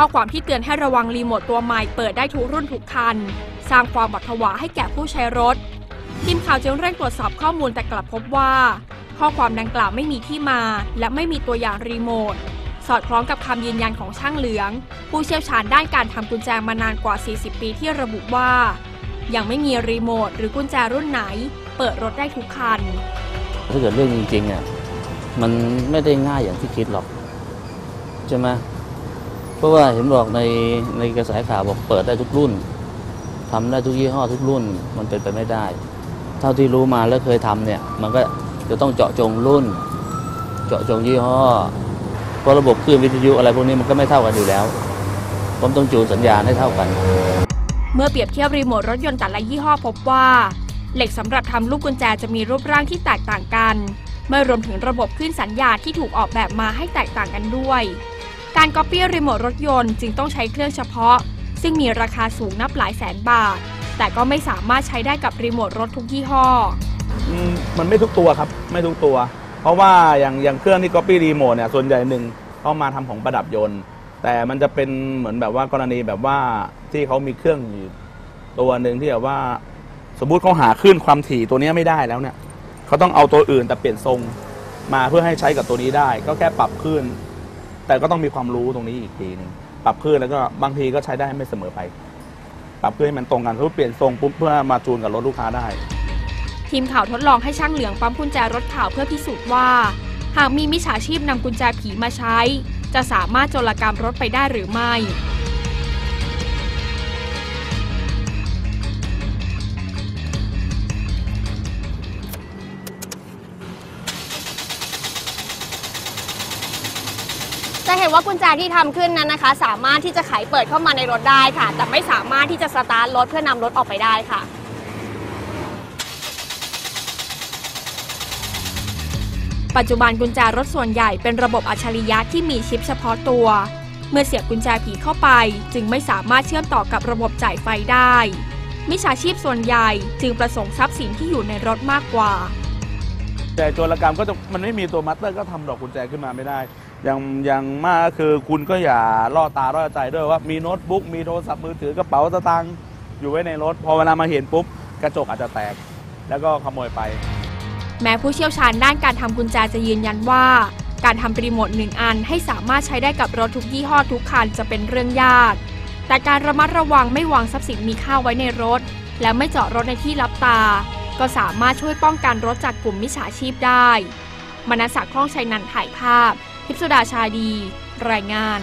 ข้อความที่เตือนให้ระวังรีโมทตัวใหม่เปิดได้ทุกรุ่นทุกคัน สร้างความหวาดผวาให้แก่ผู้ใช้รถ ทีมข่าวจึงเร่งตรวจสอบข้อมูลแต่กลับพบว่า ข้อความดังกล่าวไม่มีที่มา และไม่มีตัวอย่างรีโมทสอดคล้องกับคำยืนยันของช่างเหลือง ผู้เชี่ยวชาญด้านการทำกุญแจมานานกว่า 40 ปีที่ระบุว่า ยังไม่มีรีโมทหรือกุญแจรุ่นไหน เปิดรถได้ทุกคัน ถ้าเกิดเรื่องจริงๆอะมันไม่ได้ง่ายอย่างที่คิดหรอกใช่ไหม เพราะว่าเห็นบอกในในกระแสข่าวบอกเปิดได้ทุกรุ่นทำได้ทุกยี่ห้อทุกรุ่นมันเป็นไปไม่ได้ เท่าที่รู้มาแล้วเคยทำเนี่ย มันก็จะต้องเจาะจงรุ่น เจาะจงยี่ห้อเพราะระบบคลื่นวิทยุอะไรพวกนี้มันก็ไม่เท่ากันอยู่แล้วผมต้องจูนสัญญาณให้เท่ากัน เมื่อเปรียบเทียบรีโมทรถยนต์แต่ละยี่ห้อพบว่า เหล็กสำหรับทำลูกกุญแจจะมีรูปร่างที่แตกต่างกันไม่รวมถึงระบบคลื่นสัญญาณที่ถูกออกแบบมาให้แตกต่างกันด้วย การก๊อปปี้รีโมทรถยนต์จึงต้องใช้เครื่องเฉพาะ ซึ่งมีราคาสูงนับหลายแสนบาท แต่ก็ไม่สามารถใช้ได้กับรีโมทรถทุกยี่ห้อ อืมมันไม่ทุกตัวครับไม่ทุกตัว เพราะว่าอย่างอย่างเครื่องที่ copy remote เนี่ยส่วนใหญ่หนึ่งเขามาทำของประดับยนต์ แต่มันจะเป็นเหมือนแบบว่ากรณีแบบว่าที่เขามีเครื่องอยู่ตัวหนึ่งที่แบบว่า สมมุติเขาหาคลื่นความถี่ตัวเนี้ยไม่ได้แล้วเนี่ยเขาต้องเอาตัวอื่นแต่เปลี่ยนทรงมาเพื่อให้ใช้กับตัวนี้ได้ ก็แค่ปรับคลื่น แต่ก็ต้องมีความรู้ตรงนี้อีกทีหนึงปรับเพื่อแล้วก็บางทีก็ใช้ได้ไม่เสมอไป ปรับเพื่อให้มันตรงกันเพื่อเปลี่ยนทรงปุ๊บเพื่อมาจูนกับรถลูกค้าได้ ทีมข่าวทดลองให้ช่างเหลืองปั๊มกุญแจรถข่าวเพื่อพิสูจน์ว่า หากมีมิจฉาชีพนำกุญแจผีมาใช้ จะสามารถโจรกรรมรถไปได้หรือไม่ เห็นว่ากุญแจที่ทำขึ้นนั้นนะคะ สามารถที่จะไขเปิดเข้ามาในรถได้ค่ะ แต่ไม่สามารถที่จะสตาร์ทรถเพื่อนำรถออกไปได้ค่ะปัจจุบันกุญแจรถส่วนใหญ่เป็นระบบอัจฉริยะที่มีชิปเฉพาะตัว เมื่อเสียบกุญแจผีเข้าไป จึงไม่สามารถเชื่อมต่อกับระบบจ่ายไฟได้ มิจฉาชีพส่วนใหญ่จึงประสงค์ทรัพย์สินที่อยู่ในรถมากกว่า แต่โจรกรรมก็จะมันไม่มีตัวมัตเตอร์ก็ทำดอกกุญแจขึ้นมาไม่ได้ อย่างอย่างมากคือคุณก็อย่าล่อตาล่อใจด้วยว่ามีโน้ตบุ๊กมีโทรศัพท์มือถือกระเป๋าสตางค์อยู่ไว้ในรถ พอเวลามาเห็นปุ๊บ กระจกอาจจะแตก แล้วก็ขโมยไป แม้ผู้เชี่ยวชาญด้านการทำกุญแจจะยืนยันว่า การทำรีโมทหนึ่งอันให้สามารถใช้ได้กับรถทุกยี่ห้อทุกคันจะเป็นเรื่องยาก แต่การระมัดระวังไม่วางทรัพย์สินมีค่าไว้ในรถ และไม่จอดรถในที่รับตา ก็สามารถช่วยป้องกันรถจากกลุ่มมิจฉาชีพได้ มนัสศักดิ์คล่องชัยนันถ่ายภาพ พิสุดาชาดี รายงาน